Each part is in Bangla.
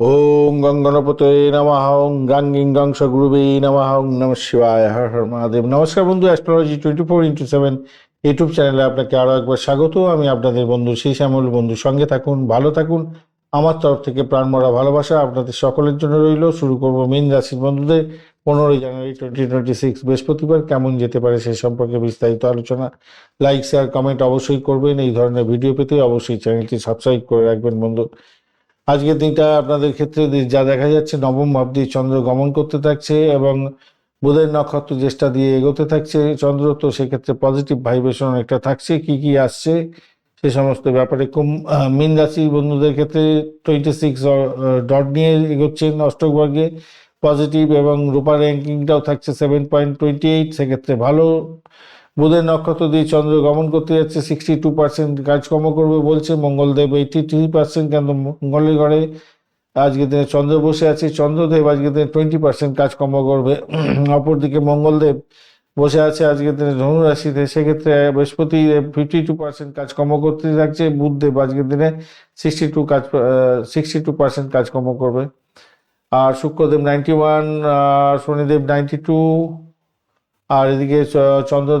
ওং গঙ্গনপতে নমঃ ওং গাঙ্গিং গংস গুরুবে নমঃ ওং নম শিবায়, হর হর মহাদেব। নমস্কার বন্ধু astrology twenty four into seven YouTube চ্যানেলে আপনাকে আরও একবার স্বাগত। আমি আপনাদের বন্ধু সেই শ্যামল বন্ধু, সঙ্গে থাকুন, ভালো থাকুন। আমার তরফ থেকে প্রাণমরা ভালোবাসা আপনাদের সকলের জন্য রইল। শুরু করব মীন রাশির বন্ধুদের। পনেরোই জানুয়ারি টোয়েন্টি টোয়েন্টি সিক্স বৃহস্পতিবার। কেমন যেতে পারে সে সম্পর্কে বিস্তারিত আলোচনা। লাইক শেয়ার কমেন্ট অবশ্যই করবেন। এই ধরনের ভিডিও পেতে অবশ্যই চ্যানেলটি সাবস্ক্রাইব করে রাখবেন বন্ধু। আজকের দিনটা আপনাদের ক্ষেত্রে যা দেখা যাচ্ছে, নবম ভাব দিয়ে চন্দ্র গমন করতে থাকছে এবং বুধের নক্ষত্র জ্যেষ্ঠা দিয়ে এগোতে থাকছে চন্দ্র। তো সেক্ষেত্রে পজিটিভ ভাইব্রেশন অনেকটা থাকছে, কি কি আসছে সে সমস্ত ব্যাপারে কুম মীন রাশি বন্ধুদের ক্ষেত্রে টোয়েন্টি সিক্স ডট নিয়ে এগোচ্ছেন অষ্টক বর্গে পজিটিভ এবং রূপার র্যাঙ্কিংটাও থাকছে সেভেন পয়েন্ট টোয়েন্টি এইট সেক্ষেত্রে ভালো। বুধের নক্ষত্র দিয়ে চন্দ্র গমন করতে যাচ্ছে সিক্সটি টু পার্সেন্ট কাজকর্ম করবে বলছে, মঙ্গলদেব এইটি থ্রি পার্সেন্ট কিন্তু মঙ্গলের ঘরে আজকের দিনে চন্দ্র বসে আছে, চন্দ্রদেব আজকের দিনে টোয়েন্টি পার্সেন্ট কাজকর্ম করবে। অপরদিকে মঙ্গলদেব বসে আছে আজকের দিনে ধনু রাশিতে সেক্ষেত্রে বৃহস্পতি ফিফটি টু পার্সেন্ট কাজকর্ম করতে থাকছে বুধদেব আজকের দিনে সিক্সটি টু কাজ সিক্সটি টু পার্সেন্ট কাজকর্ম করবে। আর Shukradev ninety one Shanidev ninety two আর এদিকে চন্দ্র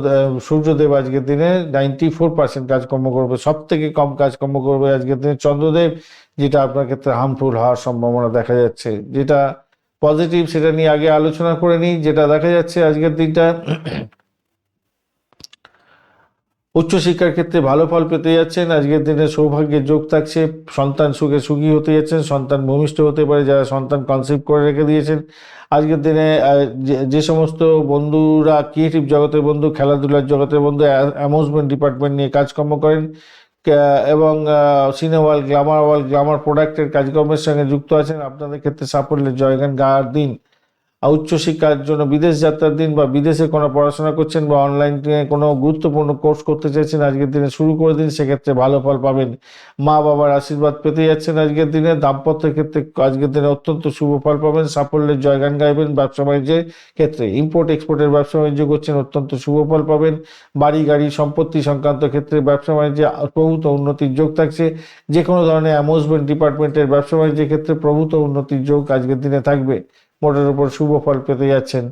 সূর্যদেব আজকের দিনে নাইনটি ফোর পার্সেন্ট কাজকর্ম করবে। সব থেকে কম কাজকর্ম করবে আজকের দিনে চন্দ্রদেব, যেটা আপনার ক্ষেত্রে হার্মফুল হওয়ার সম্ভাবনা দেখা যাচ্ছে। যেটা পজিটিভ সেটা নিয়ে আগে আলোচনা করে নিই। যেটা দেখা যাচ্ছে আজকের দিনটা উচ্চশিক্ষার ক্ষেত্রে ভালো ফল পেতে যাচ্ছেন। আজকের দিনে সৌভাগ্যের যোগ থাকছে। সন্তান সুখে সুখী হতে যাচ্ছেন। সন্তান ভূমিষ্ঠ হতে পারে যারা সন্তান কনসেপ্ট করে রেখে দিয়েছেন। আজকের দিনে যে- সমস্ত বন্ধুরা ক্রিয়েটিভ জগতের বন্ধু, খেলাধুলার জগতের বন্ধু অ্যামুজমেন্ট ডিপার্টমেন্ট নিয়ে কাজকর্ম করেন। এবং cinema wall glamour wall glamour প্রোডাক্টের কাজকর্মের সঙ্গে যুক্ত আছেন। আপনাদের ক্ষেত্রে সাফল্যের জয়গান গাওয়ার দিন। উচ্চশিক্ষার জন্য বিদেশ যাত্রার দিন বা বিদেশে কোনো পড়াশোনা করছেন বা অনলাইন কোনো গুরুত্বপূর্ণ কোর্স করতে চাইছেন আজকের দিনে শুরু করে দিন, সেক্ষেত্রে ভালো ফল পাবেন। মা বাবার আশীর্বাদ পেতে যাচ্ছেন আজকের দিনে, দাম্পত্যের ক্ষেত্রে আজকের দিনে অত্যন্ত শুভ ফল পাবেন, সাফল্যের জয়গান গাইবেন, ব্যবসা বাণিজ্যের ক্ষেত্রে ইম্পোর্ট এক্সপোর্টের ব্যবসা বাণিজ্য করছেন, অত্যন্ত শুভ ফল পাবেন। বাড়ি, গাড়ি সম্পত্তি সংক্রান্ত ক্ষেত্রে ব্যবসা বাণিজ্যে প্রভূত উন্নতির যোগ থাকছে। যে কোনো ধরনের অ্যামোজমেন্ট ডিপার্টমেন্টের ব্যবসা বাণিজ্যের ক্ষেত্রে প্রভূত উন্নতির যোগ আজকের দিনে থাকবে। মোটের উপর শুভ ফল পেতে যাচ্ছেন।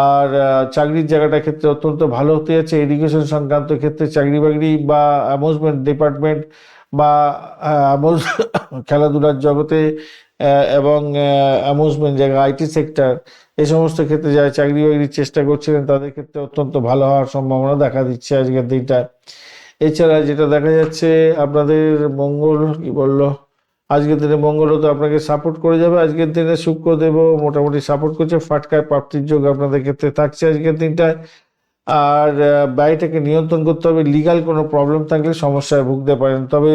আর চাকরির জায়গাটা ক্ষেত্রে অত্যন্ত ভালো হতে যাচ্ছে। এডুকেশন সংক্রান্ত ক্ষেত্রে চাকরি বাকরি বা অ্যামুজমেন্ট ডিপার্টমেন্ট বা খেলাধুলার জগতে এবং অ্যামুজমেন্ট জায়গা আইটি সেক্টর এই সমস্ত ক্ষেত্রে যারা চাকরি বাকরির চেষ্টা করছিলেন, তাদের ক্ষেত্রে অত্যন্ত ভালো হওয়ার সম্ভাবনা দেখা দিচ্ছে আজকের দিনটা। এছাড়া যেটা দেখা যাচ্ছে, আপনাদের মঙ্গল, কি বলল? আজকের দিনে মঙ্গলও তো আপনাকে সাপোর্ট করে যাবে। আজকের দিনে শুক্রদেবও মোটামুটি সাপোর্ট করছে। ফাটকায় প্রাপ্তির যোগ আপনাদের ক্ষেত্রে থাকছে আজকের দিনটায়। আর ব্যয়টাকে নিয়ন্ত্রণ করতে হবে। লিগাল কোনো প্রবলেম থাকলে সমস্যায় ভুগতে পারেন। তবে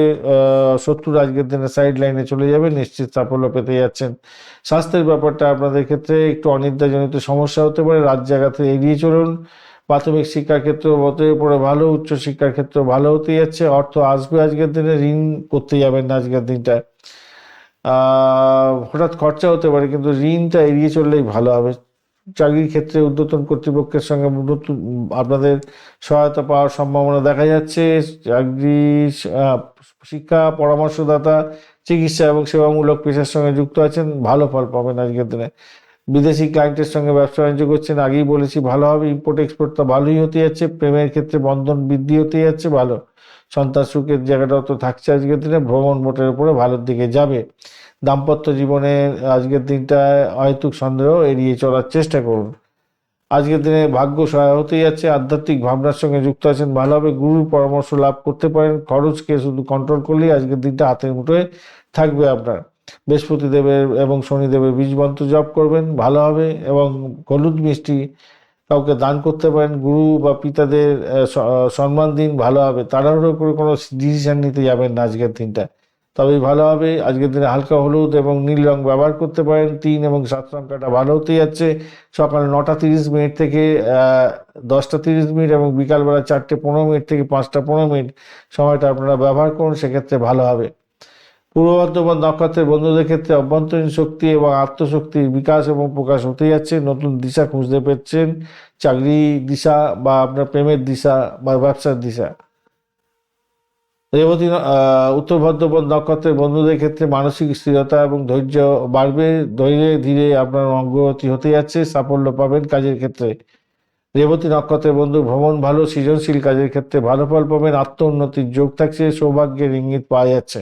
শত্রুর আজকের দিনে সাইড লাইনে চলে যাবে। নিশ্চিত সাফল্য পেতে যাচ্ছেন। স্বাস্থ্যের ব্যাপারটা আপনাদের ক্ষেত্রে একটু অনিদ্রাজনিত সমস্যা হতে পারে। রাত জায়গাতে এড়িয়ে চলুন। প্রাথমিক শিক্ষার ক্ষেত্রে হতে পড়ে ভালো উচ্চ শিক্ষার ক্ষেত্রে ভালো হতে যাচ্ছে। অর্থ আসবে আজকের দিনে ঋণ করতে যাবেন না আজকের দিনটা। আহ, হঠাৎ খরচা হতে পারে কিন্তু ঋণটা এড়িয়ে চললেই ভালো হবে। চাকরির ক্ষেত্রে ঊর্ধ্বতন কর্তৃপক্ষের সঙ্গে নতুন আপনাদের সহায়তা পাওয়ার সম্ভাবনা দেখা যাচ্ছে। চাকরি শিক্ষা পরামর্শদাতা চিকিৎসা এবং সেবামূলক পেশার সঙ্গে যুক্ত আছেন ভালো ফল পাবেন আজকের দিনে। বিদেশি ক্লায়েন্টের সঙ্গে ব্যবসা বাণিজ্য করছেন, আগেই বলেছি ভালো হবে ইম্পোর্ট এক্সপোর্ট তো ভালোই হতে যাচ্ছে প্রেমের ক্ষেত্রে বন্ধন বৃদ্ধি হতে যাচ্ছে, ভালো। সন্তান সুখের জায়গাটাও তো থাকছে আজকের দিনে, ভ্রমণ মোটের উপরে ভালোর দিকে যাবে। দাম্পত্য জীবনে আজকের দিনটায় অহেতুক সন্দেহ, এড়িয়ে চলার চেষ্টা করুন। আজকের দিনে ভাগ্য সহায় হতে যাচ্ছে, আধ্যাত্মিক ভাবনার সঙ্গে যুক্ত আছেন ভালোভাবে গুরুর পরামর্শ লাভ করতে পারেন, খরচকে শুধু কন্ট্রোল করলেই আজকের দিনটা হাতের মুঠোয় থাকবে আপনার। বৃহস্পতি দেবের এবং শনিদেবের বীজ মন্ত্র জপ করবেন, ভালো হবে এবং হলুদ মিষ্টি কাউকে দান করতে পারেন, গুরু বা পিতাদের সম্মান দিন, ভালো হবে। তাড়াহুড়ো করে কোনো ডিসিশান নিতে যাবেন না আজকের দিনটা। তবেই ভালো হবে। আজকের দিনে হালকা হলুদ এবং নীল রং ব্যবহার করতে পারেন। তিন এবং সাত সংখ্যাটা ভালো হতে যাচ্ছে। সকাল নটা তিরিশ মিনিট থেকে দশটা তিরিশ মিনিট এবং বিকালবেলা চারটে পনেরো মিনিট থেকে পাঁচটা পনেরো মিনিট সময়টা আপনারা ব্যবহার করুন। সেক্ষেত্রে ভালো হবে। পূর্ব বর্ধমান নক্ষত্রের বন্ধুদের ক্ষেত্রে অভ্যন্তরীণ শক্তি এবং আত্মশক্তির বিকাশ এবং প্রকাশ হতে যাচ্ছে। নতুন দিশা খুঁজতে পেরেছেন। চাকরি দিশা বা আপনার প্রেমের দিশা বা ব্যবসার দিশা। রেবতী উত্তর ভদ্রপদ নক্ষত্রের বন্ধুদের ক্ষেত্রে মানসিক স্থিরতা এবং ধৈর্য বাড়বে। ধীরে ধীরে আপনার অগ্রগতি হতে যাচ্ছে। সাফল্য পাবেন কাজের ক্ষেত্রে। রেবতী নক্ষত্রের বন্ধু ভ্রমণ ভালো, সৃজনশীল কাজের ক্ষেত্রে ভালো ফল পাবেন। আত্ম উন্নতির যোগ থাকছে। সৌভাগ্যের ইঙ্গিত পাওয়া যাচ্ছে।